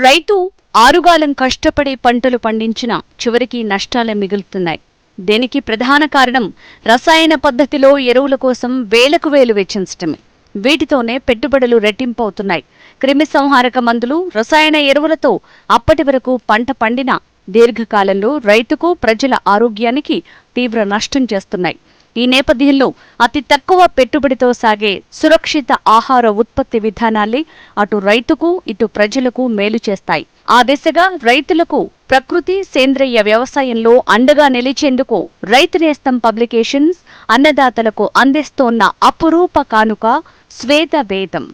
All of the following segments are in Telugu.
రైతు ఆరుగాలం కష్టపడి పంటలు పండించినా చివరికి నష్టాలే మిగులుతున్నాయి. దీనికి ప్రధాన కారణం రసాయన పద్ధతిలో ఎరువుల కోసం వేలకు వేలు వెచ్చించటమే. వీటితోనే పెట్టుబడులు రెట్టింపవుతున్నాయి. క్రిమి సంహారక మందులు రసాయన ఎరువులతో అప్పటి వరకు పంట పండినా దీర్ఘకాలంలో రైతుకు ప్రజల ఆరోగ్యానికి తీవ్ర నష్టం చేస్తున్నాయి. ఈ నేపథ్యంలో అతి తక్కువ పెట్టుబడితో సాగే సురక్షిత ఆహార ఉత్పత్తి విధానాలే అటు రైతుకు ఇటు ప్రజలకు మేలు చేస్తాయి. ఆ దిశగా రైతులకు ప్రకృతి సేంద్రియ వ్యవసాయంలో అండగా నిలిచేందుకు రైతు నేస్తం పబ్లికేషన్స్ అన్నదాతలకు అందిస్తోన్న అపురూప కానుక శ్వేత వేదం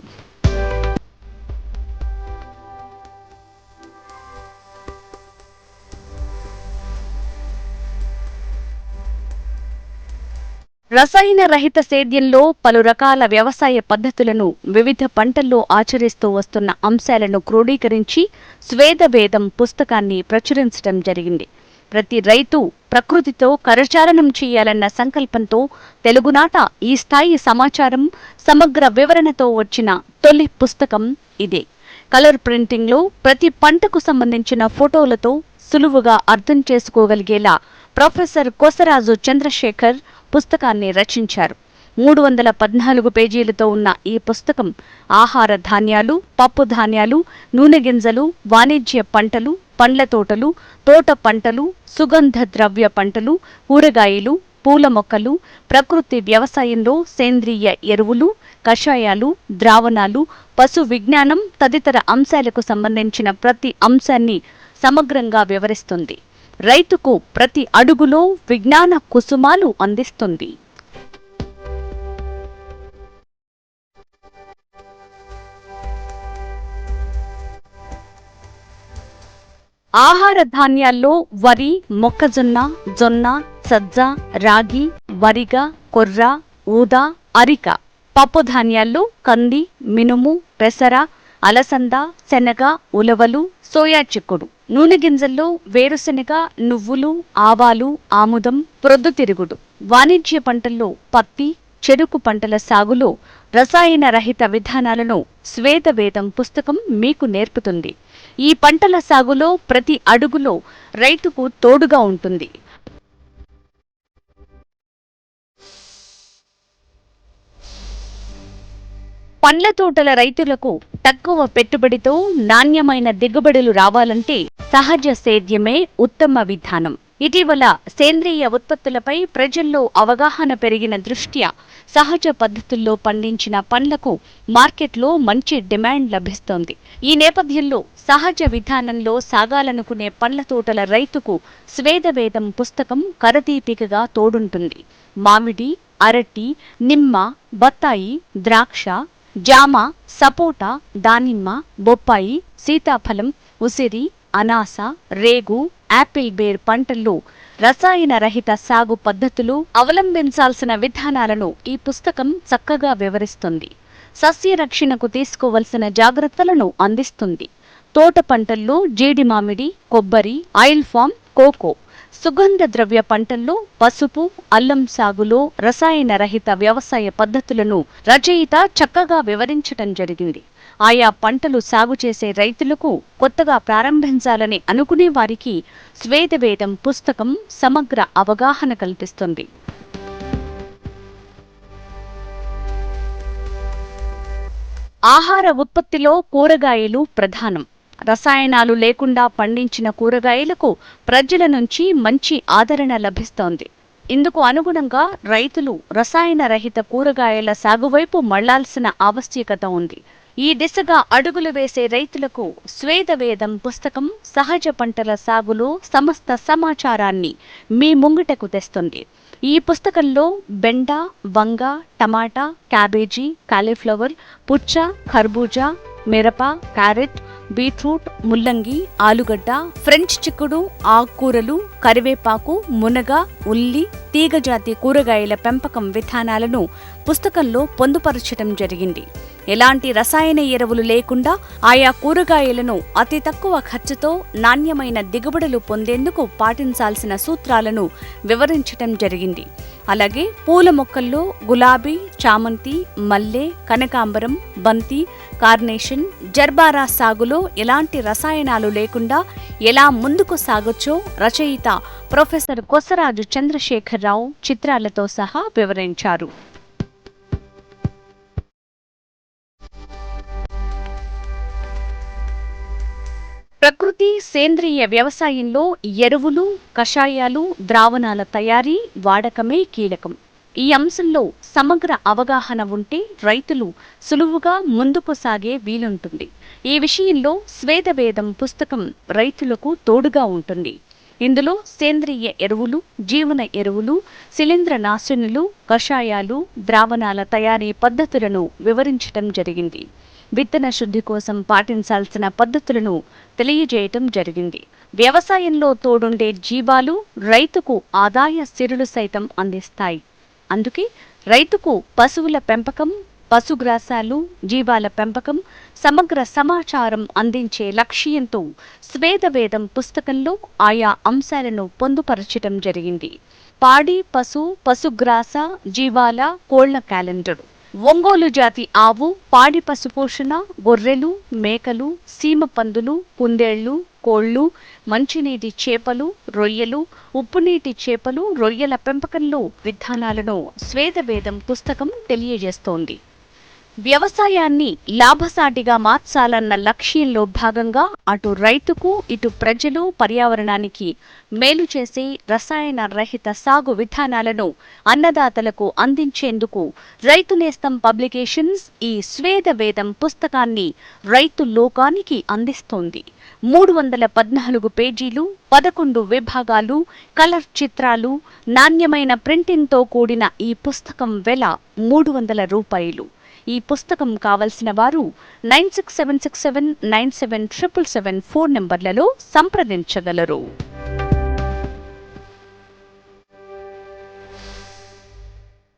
రసాయన రహిత సేద్యంలో పలు రకాల వ్యవసాయ పద్ధతులను వివిధ పంటల్లో ఆచరిస్తూ వస్తున్న అంశాలను క్రోడీకరించి స్వేదవేదం పుస్తకాన్ని ప్రచురించడం జరిగింది. ప్రతి రైతు ప్రకృతితో కరచాలనం చేయాలన్న సంకల్పంతో తెలుగునాట ఈ స్థాయి సమాచారం సమగ్ర వివరణతో వచ్చిన తొలి పుస్తకం ఇదే. కలర్ ప్రింటింగ్లో ప్రతి పంటకు సంబంధించిన ఫోటోలతో సులువుగా అర్థం చేసుకోగలిగేలా ప్రొఫెసర్ కోసరాజు చంద్రశేఖర్ పుస్తకాన్ని రచించారు. మూడు వందల పద్నాలుగు పేజీలతో ఉన్న ఈ పుస్తకం ఆహార ధాన్యాలు పప్పు ధాన్యాలు నూనె గింజలు వాణిజ్య పంటలు పండ్ల తోటలు తోట పంటలు సుగంధ ద్రవ్య పంటలు కూరగాయలు పూల మొక్కలు ప్రకృతి వ్యవసాయంలో సేంద్రియ ఎరువులు కషాయాలు ద్రావణాలు పశు విజ్ఞానం తదితర అంశాలకు సంబంధించిన ప్రతి అంశాన్ని సమగ్రంగా వివరిస్తుంది. రైతుకు ప్రతి అడుగులో విజ్ఞాన కుసుమాలు అందిస్తుంది. ఆహార ధాన్యాల్లో వరి మొక్కజొన్న జొన్న సజ్జ రాగి వరిగ కొర్ర ఊద అరిక. పప్పు ధాన్యాల్లో కంది మినుము పెసర అలసంద శనగ ఉలవలు సోయా చిక్కుడు. నూనె గింజల్లో వేరుశెనగ నువ్వులు ఆవాలు ఆముదం ప్రొద్దుతిరుగుడు వాణిజ్య పంటల్లో పత్తి చెరుకు పంటల సాగులో రసాయన రహిత విధానాలను శ్వేతవేదం పుస్తకం మీకు నేర్పుతుంది. ఈ పంటల సాగులో ప్రతి అడుగులో రైతుకు తోడుగా ఉంటుంది. పండ్ల తోటల రైతులకు తక్కువ పెట్టుబడితో నాణ్యమైన దిగుబడులు రావాలంటే సహజ సేద్యమే ఉత్తమ విధానం. ఇటీవల సేంద్రియ ఉత్పత్తులపై ప్రజల్లో అవగాహన పెరిగిన దృష్ట్యా సహజ పద్ధతుల్లో పండించిన పండ్లకు మార్కెట్లో మంచి డిమాండ్ లభిస్తోంది. ఈ నేపథ్యంలో సహజ విధానంలో సాగాలనుకునే పండ్ల తోటల రైతుకు స్వేదవేదం పుస్తకం కరదీపికగా తోడుంటుంది. మామిడి అరటి నిమ్మ బత్తాయి ద్రాక్ష జామ సపోటా దానిమ్మ బొప్పాయి సీతాఫలం ఉసిరి అనాస రేగు యాపిల్ బేర్ పంటల్లో రసాయన రహిత సాగు పద్ధతులు అవలంబించాల్సిన విధానాలను ఈ పుస్తకం చక్కగా వివరిస్తుంది. సస్య రక్షణకు తీసుకోవలసిన జాగ్రత్తలను అందిస్తుంది. తోట పంటల్లో జీడి మామిడి కొబ్బరి ఆయిల్ ఫామ్ కోకో సుగంధ ద్రవ్య పంటల్లో పసుపు అల్లం సాగులో రసాయన రహిత వ్యవసాయ పద్ధతులను రచయిత చక్కగా వివరించటం జరిగింది. ఆయా పంటలు సాగు చేసే రైతులకు కొత్తగా ప్రారంభించాలని అనుకునే వారికి స్వేదవేదం పుస్తకం సమగ్ర అవగాహన కల్పిస్తుంది. ఆహార ఉత్పత్తిలో కూరగాయలు ప్రధానం. రసాయనాలు లేకుండా పండించిన కూరగాయలకు ప్రజల నుంచి మంచి ఆదరణ లభిస్తోంది. ఇందుకు అనుగుణంగా రైతులు రసాయన రహిత కూరగాయల సాగువైపు మళ్ళాల్సిన ఆవశ్యకత ఉంది. ఈ దిశగా అడుగులు వేసే రైతులకు స్వేదవేదం పుస్తకం సహజ పంటల సాగులో సమస్త సమాచారాన్ని మీ ముంగిటకు తెస్తుంది. ఈ పుస్తకంలో బెండ వంగ టమాటా క్యాబేజీ కాలీఫ్లవర్ పుచ్చ ఖర్బూజా మిరప క్యారెట్ బీట్రూట్ ముల్లంగి ఆలుగడ్డ ఫ్రెంచ్ చిక్కుడు ఆకుకూరలు కరివేపాకు మునగ ఉల్లి తీగజాతి కూరగాయల పెంపకం విధానాలను పుస్తకంలో పొందుపరచడం జరిగింది. ఎలాంటి రసాయన ఎరువులు లేకుండా ఆయా కూరగాయలను అతి తక్కువ ఖర్చుతో నాణ్యమైన దిగుబడులు పొందేందుకు పాటించాల్సిన సూత్రాలను వివరించటం జరిగింది. అలాగే పూల మొక్కల్లో గులాబీ చామంతి మల్లె కనకాంబరం బంతి కార్నేషన్ జర్బారా సాగులో ఎలాంటి రసాయనాలు లేకుండా ఎలా ముందుకు సాగొచ్చో రచయిత ప్రొఫెసర్ కొసరాజు చంద్రశేఖరరావు చిత్రాలతో సహా వివరించారు. ప్రకృతి సేంద్రియ వ్యవసాయంలో ఎరువులు కషాయాలు ద్రావణాల తయారీ వాడకమే కీలకం. ఈ అంశంలో సమగ్ర అవగాహన ఉంటే రైతులు సులువుగా ముందుకు సాగే వీలుంటుంది. ఈ విషయంలో స్వేదవేదం పుస్తకం రైతులకు తోడుగా ఉంటుంది. ఇందులో సేంద్రియ ఎరువులు జీవన ఎరువులు శిలీంద్ర నాశనులు కషాయాలు ద్రావణాల తయారీ పద్ధతులను వివరించటం జరిగింది. విత్తన శుద్ధి కోసం పాటించాల్సిన పద్ధతులను తెలియజేయటం జరిగింది. వ్యవసాయంలో తోడుండే జీవాలు రైతుకు ఆదాయ సిరులు సైతం అందిస్తాయి. అందుకే రైతుకు పశువుల పెంపకం పశుగ్రాసాలు జీవాల పెంపకం సమగ్ర సమాచారం అందించే లక్ష్యంతో స్వేదవేదం పుస్తకంలో ఆయా అంశాలను పొందుపరచటం జరిగింది. పాడి పశు పశుగ్రాస జీవాల కోళ్ళ క్యాలెండరు. ఒంగోలు జాతి ఆవు పాడి పశుపోషణ గొర్రెలు మేకలు సీమ పందులు కుందేళ్ళు కోళ్ళు మంచినీటి చేపలు రొయ్యలు ఉప్పునీటి చేపలు రొయ్యల పెంపకంలో విధానాలను స్వేదవేదం పుస్తకం తెలియజేస్తోంది. వ్యవసాయాన్ని లాభసాటిగా మార్చాలన్న లక్ష్యంలో భాగంగా అటు రైతుకు ఇటు ప్రజలు పర్యావరణానికి మేలు చేసే రసాయన రహిత సాగు విధానాలను అన్నదాతలకు అందించేందుకు రైతు నేస్తం పబ్లికేషన్స్ ఈ స్వేదవేదం పుస్తకాన్ని రైతు లోకానికి అందిస్తోంది. మూడు వందల పద్నాలుగు పేజీలు పదకొండు విభాగాలు కలర్ చిత్రాలు నాణ్యమైన ప్రింటింగ్తో కూడిన ఈ పుస్తకం వెల మూడు వందల రూపాయలు. ఈ పుస్తకం కావలసిన వారు nine six seven six seven nine seven triple seven phone నెంబర్లలో సంప్రదించగలరు.